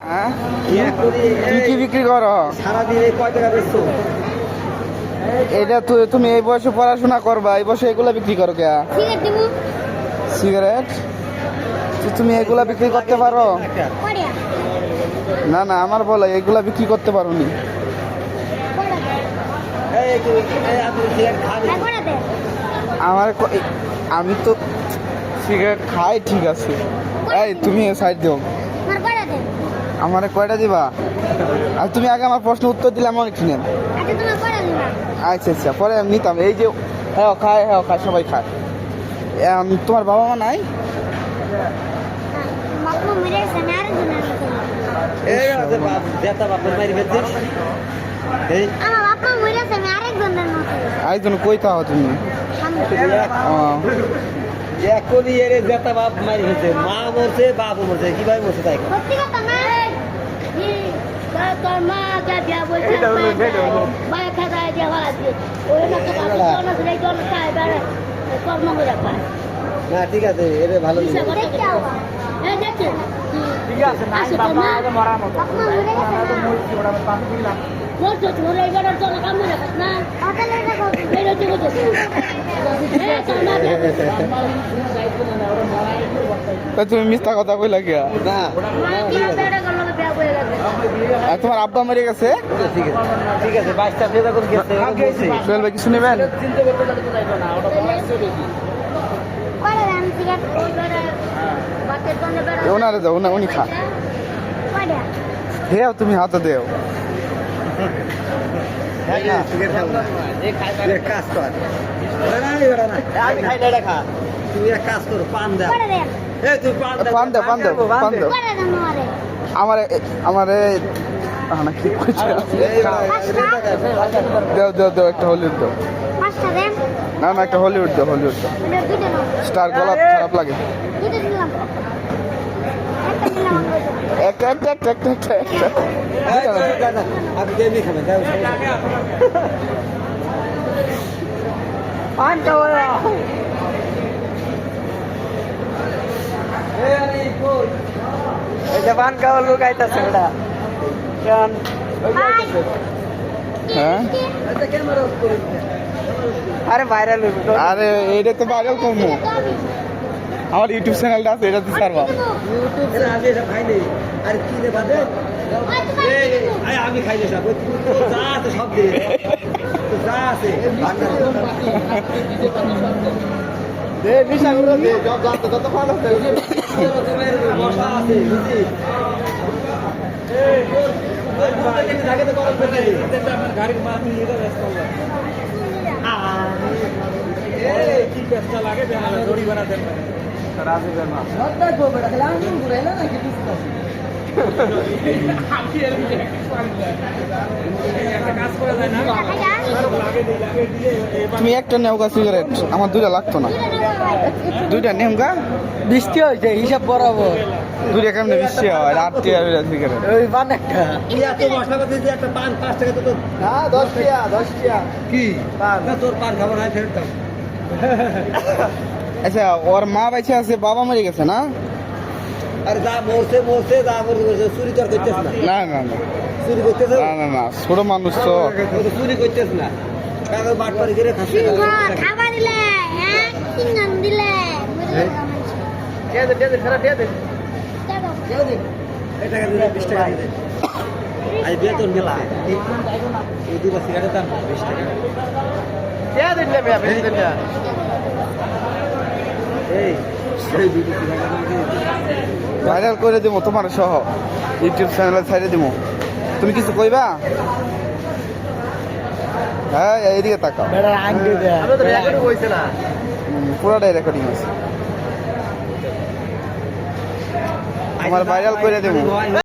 হ্যাঁ? কি? কি বিক্রি করো? সারাদিন কয় টাকা বেচছো? এটা তো- তুমি এই বয়সে পড়াশোনা করবা এই বয়সে এগুলা বিক্রি করো কে? সিগারেট তুমি এগুলা বিক্রি করতে পারো? না না আমার বলে এগুলা বিক্রি করতে পারো নি হ্যাঁ আমার ক- আমি তো সিগারেট খাই ঠিক আছে। এই তুমি সাইড দিও। আমার কয়টা দিবা? আর তুমি আগে আমার প্রশ্ন উত্তর দিলে আমি অনেক শুনেন আচ্ছা আচ্ছা আচ্ছা পরে আমি নিতাম। এই যে হ্যাঁ খায় হ্যাঁ খায় সবাই খায়। তোমার বাবা মা নাই? আরেকজন বাপ বাপা কই তুমি? ও, এখনই এর জেতা বাপ মারি ফেলছে মা মরছে বাপও মরছে কীভাবে মরছে তাই? সত্যি কথা না এটা এটা না তো না ঠিক আছে এর ভালো ঠিক আছে না বাবা আগে মরার মতো। এই বেড়ার জন্য কাম করে না চলে বিয়া বলছে। তা তুমি মিথ্যা কথা কইলা গিয়া না তোমার আব্বা মরে গেছে? ঠিক আছে ঠিক আছে বাইশটা যখন গেছে সোহেল ভাই কিছু নেবেন? ওনারে যাও উনি উনি খা। করে দেও তুমি হাতে দেও। হ্যাঁ না কাজ কর। ওরা না, ওরা না। আমি খাই না এটা খা। তুমি এক কাজ করো পান দাও। পান দাও পান দাও, পান দাও, আমারে আমার কি খা। দেও দেও দেও একটা হলিউড দাও। না না একটা হলিউড দাও হলিউড দাও। স্টার গলা খারাপ লাগে। একটা একটা একটা একটা একটা একটা একটা এই, দাও, দাও, দাও। আপনি এমনি খাবেন দাও। এই, আরে, কই? পান খাওয়ার লোক আইতাছে ওটা হ্যাঁ এটা দিন। আরে ভাইরাল হইব আরে এইটা তো ভাইরাল করব আমার ইউটিউব চ্যানেলটা আছে এটা তো ছাড়বা ইউটিউব এ আমি এসব খাই নাই। আর কি রে বাদে? আমি খাই না সব। যা আছে সব দে। তো যা আছে। দে বিশা করে দে যত যত যত ভালো কি লাগে দড়ি বানাতে। তুমি একটা নেও গা সিগারেট আমার দুইটা লাগতো না। দুইটা নেও গা বৃষ্টি হয়েছে হিসাব বরাবর। কেমনে হয়? ওই পান একটা। তুই এত মশলা করতে যে একটা পান পাঁচ টাকা তো তোর দশ টিয়া দশ টিয়া। কি? না তোর পান খাব না ফেরত দাও। আচ্ছা ওর মা বাইছে আছে বাবা মরে গেছে না? আরে যা মরছে মরছে যা মরছে চুরি তো করতেছ না। না না না। চুরি করতেছ? না না না ছোট মানুষ তো। চুরি করতেছ না। কাগজ বাট পারি খাচ্ছিস সিংহ খাবার দিলে হ্যাঁ সিংহান দিলে। টিয়া দে দে ফেরা টিয়া দে। এই টাকা দিলে বিশ টাকা দিয়ে আজ বেতন গেলা এই দুটো সিগারেটের দাম বিশ টাকা। টিয়া দিন না মেয়া দিন না এই এই দুটো সিগারেটের দাম দিয়ে দে। ভাইরাল করে দিব তোমার সহ। ইউটিউব চ্যানেলে ছাইড়ে দিব তুমি কিছু কইবা? হ্যাঁ এইদিকে তাকাও। পুরোটাই রেকর্ডিং আছে আমার ভাইরাল করে দেবো।